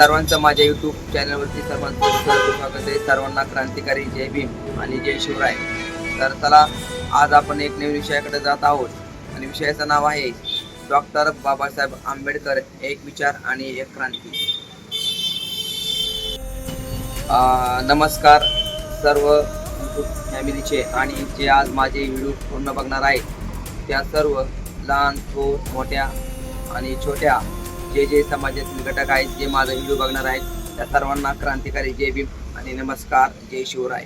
सर्वांचं माझ्या यूट्यूब चॅनलवरती सर्वांचं स्वागत आहे. सर्वांना क्रांतिकारी जय भीम आणि जय शिवराय. तर चला आज आपण एक नवीन विषयाकडे जात आहोत. आणि विषयाचं नाव आहे डॉक्टर बाबासाहेब आंबेडकर एक विचार आणि एक क्रांती. नमस्कार सर्व यूट्यूब फॅमिलीचे आणि जे आज माझे व्हिडिओ पूर्ण बघणार आहेत त्या सर्व लहान थो मोठ्या आणि छोट्या जे जे समाजातील घटक आहेत जे माझा व्हिडिओ बघणार आहेत त्या सर्वांना क्रांतिकारी जय भीम आणि नमस्कार जय शिवराय.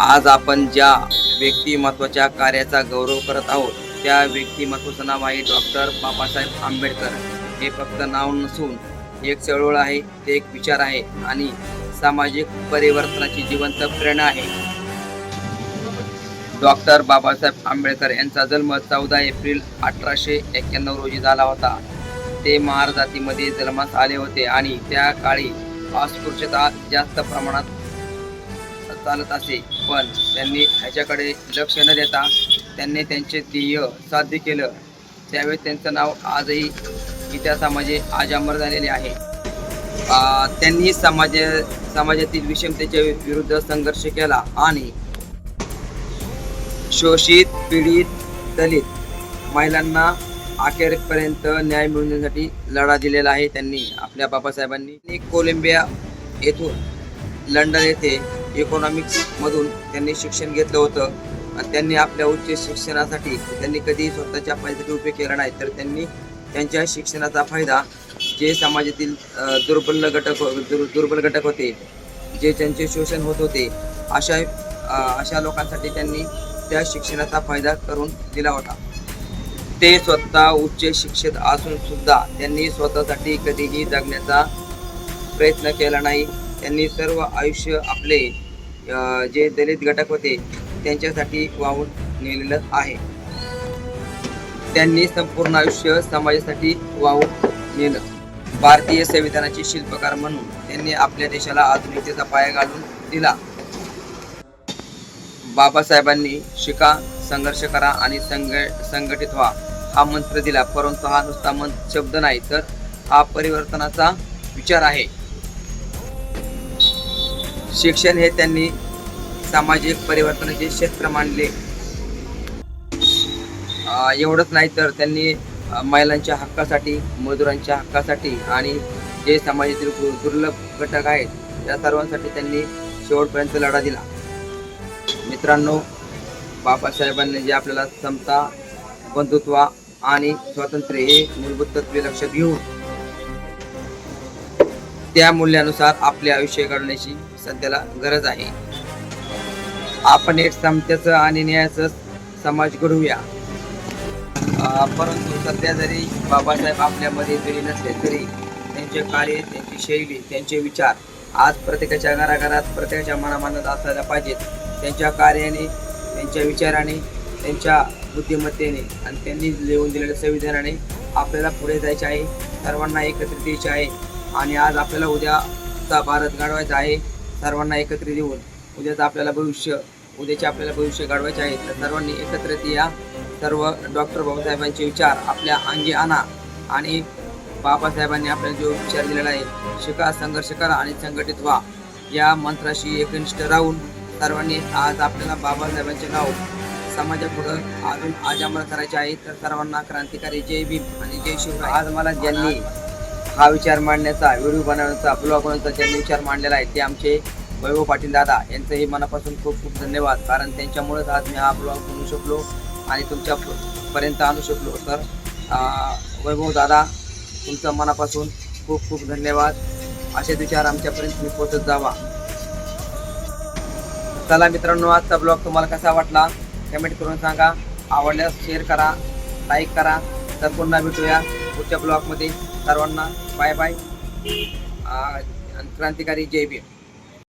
आज आपण ज्या व्यक्तिमत्वाच्या कार्याचा गौरव करत आहोत त्या व्यक्तिमत्वाचं नाव आहे डॉक्टर बाबासाहेब आंबेडकर. हे फक्त नाव नसून एक चळवळ आहे ते एक विचार आहे आणि सामाजिक परिवर्तनाची जिवंत प्रेरणा आहे. डॉक्टर बाबासाहेब आंबेडकर यांचा जन्म चौदा एप्रिल अठराशे एक्क्याण्णव रोजी झाला होता. ते महार जातीमध्ये जन्मास आले होते आणि त्या काळी अस्पृश्यता जास्त प्रमाणात चालत असे. पण त्यांनी ह्याच्याकडे लक्ष न देता त्यांनी त्यांचे ध्येय साध्य केलं. त्यावेळी त्यांचं नाव आजही इतिहासामध्ये अजरामर झालेले आहे. त्यांनी समाज समाजातील विषमतेच्या विरुद्ध संघर्ष केला आणि शोषित पीडित दलित महिलांना अखेरपर्यंत न्याय मिळवण्यासाठी लढा दिलेला आहे त्यांनी आपल्या बाबासाहेबांनी. कोलंबिया येथून लंडन येथे इकॉनॉमिक्समधून त्यांनी शिक्षण घेतलं होतं. आणि त्यांनी आपल्या उच्च शिक्षणासाठी त्यांनी कधी स्वतःच्या फायद्यासाठी उपयोग केला नाही तर त्यांनी त्यांच्या शिक्षणाचा फायदा जे समाजातील दुर्बल घटक दुर दुर्बल घटक होते जे त्यांचे शोषण होत होते अशा अशा लोकांसाठी त्यांनी त्या शिक्षणाचा फायदा करून दिला होता. ते स्वतः उच्च शिक्षित असून सुद्धा त्यांनी स्वतःसाठी कधीही जगण्याचा प्रयत्न केला नाही. त्यांनी सर्व आयुष्य आपले जे दलित घटक होते त्यांच्यासाठी वाहून नेलेलं आहे. त्यांनी संपूर्ण आयुष्य समाजासाठी वाहून नेलं. भारतीय संविधानाचे शिल्पकार म्हणून त्यांनी आपल्या देशाला आधुनिकतेचा पाया घालून दिला. बाबासाहेबांनी शिका संघर्ष करा आणि संघ संघटित व्हा. हा मंत्र दिला. परंतु हा नुसता मंत्र शब्द नाही तर हा परिवर्तनाचा विचार आहे. शिक्षण हे त्यांनी सामाजिक परिवर्तनाचे क्षेत्र मानले. एवढंच नाही तर त्यांनी महिलांच्या हक्कासाठी मजुरांच्या हक्कासाठी आणि जे समाजातील दुर्लभ घटक आहेत त्या सर्वांसाठी त्यांनी शेवटपर्यंत लढा दिला. मित्रांनो बाबासाहेबांनी जे आपल्याला समता बंधुत्व आणि स्वातंत्र्य हे मूलभूत तत्वे लक्षात घेऊन त्या मूल्यानुसार आपले आयुष्य घडण्याची सध्याला गरज आहे. आपण एक समतेचं आणि न्यायाचं समाज घडवूया. परंतु सध्या जरी बाबासाहेब आपल्यामध्ये जरी नसले तरी त्यांचे कार्य त्यांची शैली त्यांचे विचार आज प्रत्येकाच्या घराघरात प्रत्येकाच्या मनामनात असायला पाहिजेत. त्यांच्या कार्याने त्यांच्या विचाराने त्यांच्या बुद्धिमत्तेने आणि त्यांनी लिहून दिलेल्या संविधानाने आपल्याला पुढे जायचे आहे सर्वांना एकत्रित यायचे आहे आणि आज आपल्याला उद्याचा भारत घडवायचा आहे सर्वांना एकत्रित येऊन उद्याचं आपल्याला भविष्य उद्याचे आपल्याला भविष्य घडवायचे आहे. तर सर्वांनी एकत्रित या. सर्व डॉक्टर बाबासाहेबांचे विचार आपल्या अंगी आणा आणि बाबासाहेबांनी आपल्याला जो विचार दिलेला आहे शिका संघर्ष करा आणि संघटित व्हा. या मंत्राशी एकनिष्ठ राहून सर्वांनी आज आपल्याला बाबासाहेबांचे नाव समाजापुढं अजून अजामर करायचे आहे. तर सर्वांना क्रांतिकारी जय भीम आणि जय शिवराय. आज मला ज्यांनी हा विचार मांडण्याचा व्हिडिओ बनवण्याचा ब्लॉग बनवण्याचा ज्यांनी विचार मांडलेला आहे ते आमचे वैभव पाटील दादा यांचंही मनापासून खूप खूप धन्यवाद. कारण त्यांच्यामुळेच आज मी हा ब्लॉग बनवू शकलो आणि तुमच्या पर्यंत आणू शकलो. तर वैभव दादा तुमचा मनापासून खूप खूप धन्यवाद. असेच विचार आमच्यापर्यंत मी पोहोचत जावा. चला मित्रांनो आजचा ब्लॉग तुम्हाला कसा वाटला? कमेंट करून सांगा. आवडल्यास शेअर करा लाईक करा. तर पुन्हा भेटूया पुढच्या ब्लॉगमध्ये सर्वांना बाय बाय क्रांतिकारी जय भीम.